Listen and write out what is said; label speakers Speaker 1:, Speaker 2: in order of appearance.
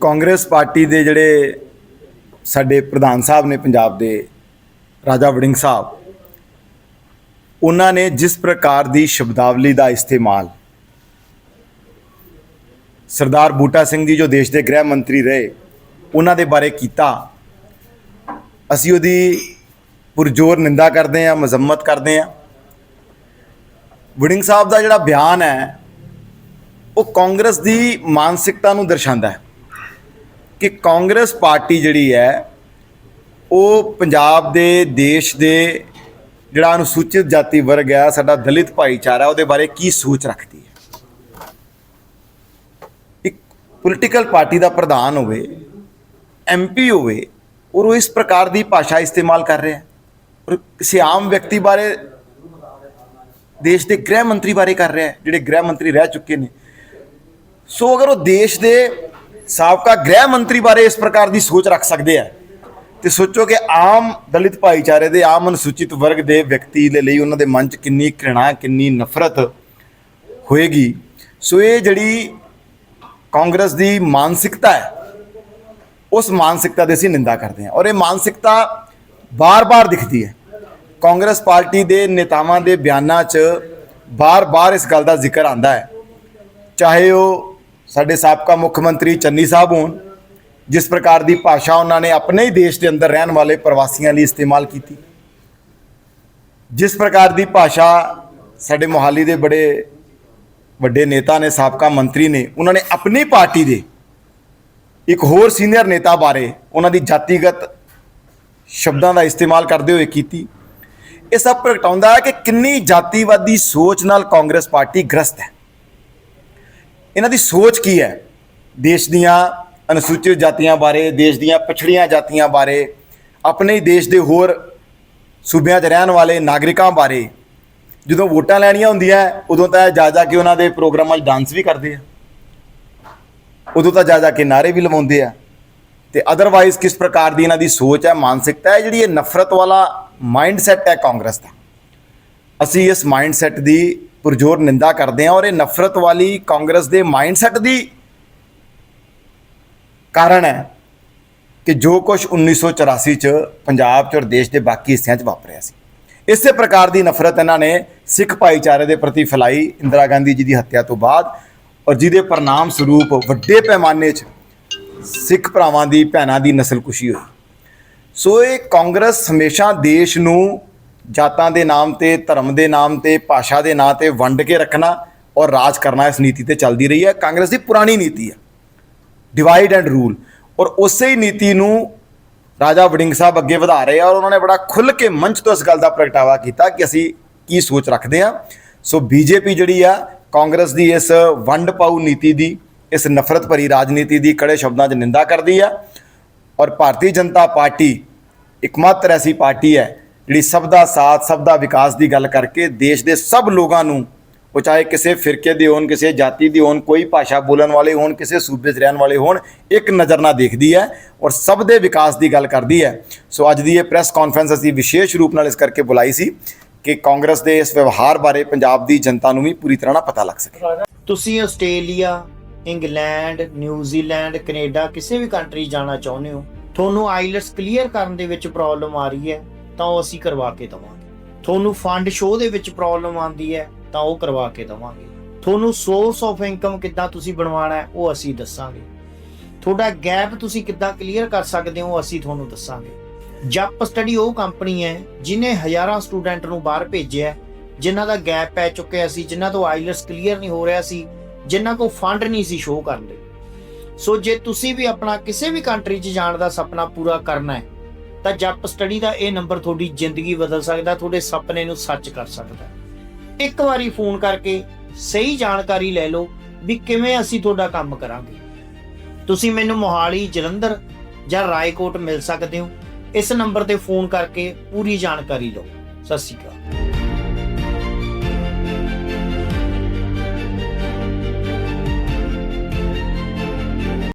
Speaker 1: Congress party ਦੇ ਜਿਹੜੇ ਸਾਡੇ ਪ੍ਰਧਾਨ ਸਾਹਿਬ ਨੇ ਪੰਜਾਬ ਦੇ ਰਾਜਾ ਵੜਿੰਗ ਸਾਹਿਬ, ਉਹਨਾਂ ਨੇ ਜਿਸ ਪ੍ਰਕਾਰ ਦੀ ਸ਼ਬਦਾਵਲੀ ਦਾ ਇਸਤੇਮਾਲ ਸਰਦਾਰ ਬੂਟਾ ਸਿੰਘ ਜੀ ਜੋ ਦੇਸ਼ ਦੇ ਗ੍ਰਹਿ ਮੰਤਰੀ ਰਹੇ, ਉਹਨਾਂ ਦੇ ਬਾਰੇ ਕੀਤਾ, ਅਸੀਂ ਉਹਦੀ ਪੁਰਜੋਰ ਨਿੰਦਾ ਕਰਦੇ ਹਾਂ, ਮਜ਼ੰਮਤ ਕਰਦੇ ਹਾਂ। ਵੜਿੰਗ ਸਾਹਿਬ ਦਾ ਜਿਹੜਾ ਬਿਆਨ ਹੈ, ਉਹ ਕਾਂਗਰਸ ਦੀ ਮਾਨਸਿਕਤਾ ਨੂੰ ਦਰਸਾਉਂਦਾ ਹੈ। ਕਿ ਕਾਂਗਰਸ ਪਾਰਟੀ ਜਿਹੜੀ ਹੈ, ਉਹ ਪੰਜਾਬ ਦੇ, ਦੇਸ਼ ਦੇ ਜਿਹੜਾ ਅਨੁਸੂਚਿਤ ਜਾਤੀ ਵਰਗ ਹੈ, ਸਾਡਾ ਦਲਿਤ ਭਾਈਚਾਰਾ, ਉਹਦੇ ਬਾਰੇ ਕੀ ਸੋਚ ਰੱਖਦੀ ਹੈ? ਇੱਕ ਪੋਲੀਟੀਕਲ ਪਾਰਟੀ ਦਾ ਪ੍ਰਧਾਨ ਹੋਵੇ ਐਮਪੀ ਹੋਵੇ, ਔਰ ਉਹ ਇਸ ਪ੍ਰਕਾਰ ਦੀ ਭਾਸ਼ਾ ਇਸਤੇਮਾਲ ਕਰ ਰਿਹਾ ਹੈ। ਔਰ ਕਿਸੇ ਆਮ ਵਿਅਕਤੀ ਬਾਰੇ, ਦੇਸ਼ ਦੇ ਗ੍ਰਹਿ ਮੰਤਰੀ ਬਾਰੇ ਕਰ ਰਿਹਾ ਹੈ, ਜਿਹੜੇ ਗ੍ਰਹਿ ਮੰਤਰੀ ਰਹਿ ਚੁੱਕੇ ਨੇ। ਸੋ ਅਗਰ ਉਹ ਦੇਸ਼ ਦੇ ਸਾਬਕਾ ਗ੍ਰਹਿ ਮੰਤਰੀ ਬਾਰੇ ਇਸ ਪ੍ਰਕਾਰ ਦੀ ਸੋਚ ਰੱਖ ਸਕਦੇ ਆ। ਤੇ ਸੋਚੋ ਕਿ ਆਮ ਦਲਿਤ ਭਾਈਚਾਰੇ ਦੇ ਆਮ ਅਨੁਸੂਚਿਤ ਵਰਗ ਦੇ ਵਿਅਕਤੀ ਦੇ ਲਈ ਉਹਨਾਂ ਦੇ ਮਨ 'ਚ ਕਿੰਨੀ ਘ੍ਰਿਣਾ, ਕਿੰਨੀ ਨਫ਼ਰਤ ਹੋਏਗੀ। ਸੋ ਇਹ ਜਿਹੜੀ ਕਾਂਗਰਸ ਦੀ ਮਾਨਸਿਕਤਾ ਹੈ, ਉਸ ਮਾਨਸਿਕਤਾ ਦੀ ਅਸੀਂ ਨਿੰਦਾ ਕਰਦੇ ਹਾਂ। ਔਰ ਇਹ ਮਾਨਸਿਕਤਾ ਬਾਰ-ਬਾਰ ਦਿਖਦੀ ਹੈ। ਕਾਂਗਰਸ ਪਾਰਟੀ ਦੇ ਨੇਤਾਵਾਂ ਦੇ ਬਿਆਨਾਂ 'ਚ ਬਾਰ-ਬਾਰ ਇਸ ਗੱਲ ਦਾ ਜ਼ਿਕਰ ਆਂਦਾ ਹੈ। ਚਾਹੇ ਉਹ ਸਾਡੇ ਸਾਬਕਾ ਮੁੱਖ ਮੰਤਰੀ ਚੰਨੀ ਸਾਹਿਬ ਹੋਣ, ਜਿਸ ਪ੍ਰਕਾਰ ਦੀ ਭਾਸ਼ਾ ਉਹਨਾਂ ਨੇ ਆਪਣੇ ਹੀ ਦੇਸ਼ ਦੇ ਅੰਦਰ ਰਹਿਣ ਵਾਲੇ ਪ੍ਰਵਾਸੀਆਂ ਲਈ ਇਸਤੇਮਾਲ ਕੀਤੀ। ਜਿਸ ਪ੍ਰਕਾਰ ਦੀ ਭਾਸ਼ਾ ਸਾਡੇ ਮੋਹਾਲੀ ਦੇ ਬੜੇ ਵੱਡੇ ਨੇਤਾ ਨੇ, ਸਾਬਕਾ ਮੰਤਰੀ ਨੇ, ਉਹਨਾਂ ਨੇ ਆਪਣੀ ਪਾਰਟੀ ਦੇ ਇੱਕ ਹੋਰ ਸੀਨੀਅਰ ਨੇਤਾ ਬਾਰੇ ਉਹਨਾਂ ਦੀ ਜਾਤੀਗਤ ਸ਼ਬਦਾਂ ਦਾ ਇਸਤੇਮਾਲ ਕਰਦੇ ਹੋਏ ਕੀਤੀ। ਇਹ ਸਭ ਪ੍ਰਗਟਾਉਂਦਾ ਹੈ ਕਿ ਕਿੰਨੀ ਜਾਤੀਵਾਦੀ ਸੋਚ ਨਾਲ ਕਾਂਗਰਸ ਪਾਰਟੀ ਗ੍ਰਸਤ ਹੈ। ਇਹਨਾਂ ਦੀ ਸੋਚ ਕੀ ਹੈ? ਦੇਸ਼ ਦੀਆਂ ਅਨੁਸੂਚਿਤ ਜਾਤੀਆਂ ਬਾਰੇ, ਦੇਸ਼ ਦੀਆਂ ਪਛੜੀਆਂ ਜਾਤੀਆਂ ਬਾਰੇ, ਆਪਣੇ ਹੀ ਦੇਸ਼ ਦੇ ਹੋਰ ਸੂਬਿਆਂ 'ਚ ਰਹਿਣ ਵਾਲੇ ਨਾਗਰਿਕਾਂ ਬਾਰੇ। ਜਦੋਂ ਵੋਟਾਂ ਲੈਣੀਆਂ ਹੁੰਦੀਆਂ, ਉਦੋਂ ਤਾਂ ਜਾ ਜਾ ਕੇ ਉਹਨਾਂ ਦੇ ਪ੍ਰੋਗਰਾਮਾਂ 'ਚ ਡਾਂਸ ਵੀ ਕਰਦੇ ਆ। ਉਦੋਂ ਤਾਂ ਜਾ ਜਾ ਕੇ ਨਾਰੇ ਵੀ ਲਵਾਉਂਦੇ ਆ। ਤੇ ਅਦਰਵਾਈਜ਼ ਕਿਸ ਪ੍ਰਕਾਰ ਦੀ ਇਹਨਾਂ ਦੀ ਸੋਚ ਹੈ? ਮਾਨਸਿਕਤਾ ਹੈ ਜਿਹੜੀ ਇਹ ਨਫ਼ਰਤ ਵਾਲਾ ਮਾਈਂਡਸੈਟ ਹੈ ਕਾਂਗਰਸ ਦਾ। ਅਸੀਂ ਇਸ ਮਾਈਂਡਸੈਟ ਦੀ ਪੁਰਜੋਰ ਨਿੰਦਾ ਕਰਦੇ ਹਾਂ ਔਰ ਇਹ ਨਫ਼ਰਤ ਵਾਲੀ ਕਾਂਗਰਸ ਦੇ ਮਾਈਂਡਸੈਟ ਦੀ ਕਾਰਨ ਹੈ ਕਿ ਜੋ ਕੁਝ 1984 ਚ ਪੰਜਾਬ ਚ ਔਰ ਦੇਸ਼ ਦੇ ਬਾਕੀ ਹਿੱਸਿਆਂ ਚ ਵਾਪਰਿਆ ਸੀ। ਇਸੇ ਪ੍ਰਕਾਰ ਦੀ ਨਫ਼ਰਤ ਇਹਨਾਂ ਨੇ ਸਿੱਖ ਭਾਈਚਾਰੇ ਦੇ ਪ੍ਰਤੀ ਫੈਲਾਈ ਇੰਦਰਾ ਗਾਂਧੀ ਜੀ ਦੀ ਹੱਤਿਆ ਤੋਂ ਬਾਅਦ ਔਰ ਜਿਹਦੇ ਪਰਿਣਾਮ ਸਰੂਪ ਵੱਡੇ ਪੈਮਾਨੇ 'ਚ ਸਿੱਖ ਭਰਾਵਾਂ ਦੀ, ਭੈਣਾਂ ਦੀ ਨਸਲਕੁਸ਼ੀ ਹੋਈ। ਸੋ ਇਹ ਕਾਂਗਰਸ ਹਮੇਸ਼ਾ ਦੇਸ਼ ਨੂੰ ਜਾਤਾਂ ਦੇ ਨਾਮ ਤੇ, ਧਰਮ ਦੇ ਨਾਮ ਤੇ, ਭਾਸ਼ਾ ਦੇ ਨਾਂ ਤੇ ਵੰਡ ਕੇ ਰੱਖਣਾ ਔਰ ਰਾਜ ਕਰਨਾ ਇਸ ਨੀਤੀ ਤੇ ਚੱਲਦੀ ਰਹੀ ਹੈ। ਕਾਂਗਰਸ ਦੀ ਪੁਰਾਣੀ ਨੀਤੀ ਹੈ। ਡਿਵਾਈਡ ਐਂਡ ਰੂਲ ਔਰ ਉਸੇ ਹੀ ਨੀਤੀ ਨੂੰ ਰਾਜਾ ਵੜਿੰਗ ਸਾਹਿਬ ਅੱਗੇ ਵਧਾ ਰਹੇ ਆ ਔਰ ਉਹਨਾਂ ਨੇ ਬੜਾ ਖੁੱਲ੍ਹ ਕੇ ਮੰਚ ਤੋਂ ਇਸ ਗੱਲ ਦਾ ਪ੍ਰਗਟਾਵਾ ਕੀਤਾ ਕਿ ਅਸੀਂ ਕੀ ਸੋਚ ਰੱਖਦੇ ਆ ਸੋ ਬੀਜੇਪੀ ਜਿਹੜੀ ਆ, ਕਾਂਗਰਸ ਦੀ ਇਸ ਵੰਡ ਪਾਊ ਨੀਤੀ ਦੀ, ਇਸ ਨਫ਼ਰਤ ਭਰੀ ਰਾਜਨੀਤੀ ਦੀ ਕੜੇ ਸ਼ਬਦਾਂ 'ਚ ਨਿੰਦਾ ਕਰਦੀ ਆ। ਔਰ ਭਾਰਤੀ ਜਨਤਾ ਪਾਰਟੀ ਇਕਮਾਤਰ ਐਸੀ ਪਾਰਟੀ ਹੈ ਜਿਹੜੀ ਸਭ ਦਾ ਸਾਥ, ਸਭ ਦਾ ਵਿਕਾਸ ਦੀ ਗੱਲ ਕਰਕੇ ਦੇਸ਼ ਦੇ ਸਭ ਲੋਕਾਂ ਨੂੰ, ਉਹ ਚਾਹੇ ਕਿਸੇ ਫਿਰਕੇ ਦੇ ਹੋਣ, ਕਿਸੇ ਜਾਤੀ ਦੇ ਹੋਣ, ਕੋਈ ਭਾਸ਼ਾ ਬੋਲਣ ਵਾਲੇ ਹੋਣ, ਕਿਸੇ ਸੂਬੇ 'ਚ ਰਹਿਣ ਵਾਲੇ ਹੋਣ, ਇੱਕ ਨਜ਼ਰ ਨਾਲ ਦੇਖਦੀ ਹੈ ਔਰ ਸਭ ਦੇ ਵਿਕਾਸ ਦੀ ਗੱਲ ਕਰਦੀ ਹੈ। ਸੋ ਅੱਜ ਦੀ ਇਹ ਪ੍ਰੈਸ ਕਾਨਫਰੰਸ ਅਸੀਂ ਵਿਸ਼ੇਸ਼ ਰੂਪ ਨਾਲ ਇਸ ਕਰਕੇ ਬੁਲਾਈ ਸੀ ਕਿ ਕਾਂਗਰਸ ਦੇ ਇਸ ਵਿਵਹਾਰ ਬਾਰੇ ਪੰਜਾਬ ਦੀ ਜਨਤਾ ਨੂੰ ਵੀ ਪੂਰੀ ਤਰ੍ਹਾਂ ਨਾਲ ਪਤਾ ਲੱਗ ਸਕੇ।
Speaker 2: ਤੁਸੀਂ ਆਸਟ੍ਰੇਲੀਆ, ਇੰਗਲੈਂਡ ਨਿਊਜ਼ੀਲੈਂਡ ਕੈਨੇਡਾ, ਕਿਸੇ ਵੀ ਕੰਟਰੀ ਜਾਣਾ ਚਾਹੁੰਦੇ ਹੋ, ਤੁਹਾਨੂੰ ਆਈਲਟਸ ਕਲੀਅਰ ਕਰਨ ਦੇ ਵਿੱਚ ਪ੍ਰੋਬਲਮ ਆ ਰਹੀ ਹੈ। ਤਾਂ ਉਹ ਅਸੀਂ ਕਰਵਾ ਕੇ ਦਵਾਂਗੇ। ਤੁਹਾਨੂੰ ਫੰਡ ਸ਼ੋਅ ਦੇ ਵਿੱਚ ਪ੍ਰੋਬਲਮ ਆਉਂਦੀ ਹੈ ਤਾਂ ਉਹ ਕਰਵਾ ਕੇ ਦਵਾਂਗੇ। ਤੁਹਾਨੂੰ ਸੋਰਸ ਆਫ ਇਨਕਮ ਕਿੱਦਾਂ ਤੁਸੀਂ ਬਣਵਾਉਣਾ ਹੈ ਉਹ ਅਸੀਂ ਦੱਸਾਂਗੇ। ਤੁਹਾਡਾ ਗੈਪ ਤੁਸੀਂ ਕਿੱਦਾਂ ਕਲੀਅਰ ਕਰ ਸਕਦੇ ਹੋ ਉਹ ਅਸੀਂ ਤੁਹਾਨੂੰ ਦੱਸਾਂਗੇ। ਜੱਪ ਸਟੱਡੀ ਉਹ ਕੰਪਨੀ ਹੈ ਜਿਨੇ ਹਜ਼ਾਰਾਂ ਸਟੂਡੈਂਟ ਨੂੰ ਬਾਹਰ ਭੇਜਿਆ ਹੈ, ਜਿਨ੍ਹਾਂ ਦਾ ਗੈਪ ਪੈ ਚੁੱਕਿਆ ਸੀ ਜਿਨ੍ਹਾਂ ਤੋਂ ਆਈਲਟਸ ਕਲੀਅਰ ਨਹੀਂ ਹੋ ਰਿਹਾ ਸੀ ਜਿਨ੍ਹਾਂ ਕੋਲ ਫੰਡ ਨਹੀਂ ਸੀ ਸ਼ੋਅ ਕਰਨ ਦੇ ਸੋ ਜੇ ਤੁਸੀਂ ਵੀ ਆਪਣਾ ਕਿਸੇ ਵੀ ਕੰਟਰੀ 'ਚ ਜਾਣ ਦਾ ਸੁਪਨਾ ਪੂਰਾ ਕਰਨਾ ਹੈ ਤਾਂ ਜਪ ਸਟੱਡੀ ਦਾ ਇਹ ਨੰਬਰ ਤੁਹਾਡੀ ਜ਼ਿੰਦਗੀ ਬਦਲ ਸਕਦਾ, ਤੁਹਾਡੇ ਸੁਪਨੇ ਨੂੰ ਸੱਚ ਕਰ ਸਕਦਾ। ਇੱਕ ਵਾਰੀ ਫੋਨ ਕਰਕੇ ਸਹੀ ਜਾਣਕਾਰੀ ਲੈ ਲਓ ਵੀ ਕਿਵੇਂ ਅਸੀਂ ਤੁਹਾਡਾ ਕੰਮ ਕਰਾਂਗੇ। ਤੁਸੀਂ ਮੈਨੂੰ ਮੋਹਾਲੀ, ਜਲੰਧਰ ਜਾਂ ਰਾਏਕੋਟ ਮਿਲ ਸਕਦੇ ਹੋ। ਇਸ ਨੰਬਰ ਤੇ ਫੋਨ ਕਰਕੇ ਪੂਰੀ ਜਾਣਕਾਰੀ ਲਓ। ਸਤਿ ਸ਼੍ਰੀ ਅਕਾਲ।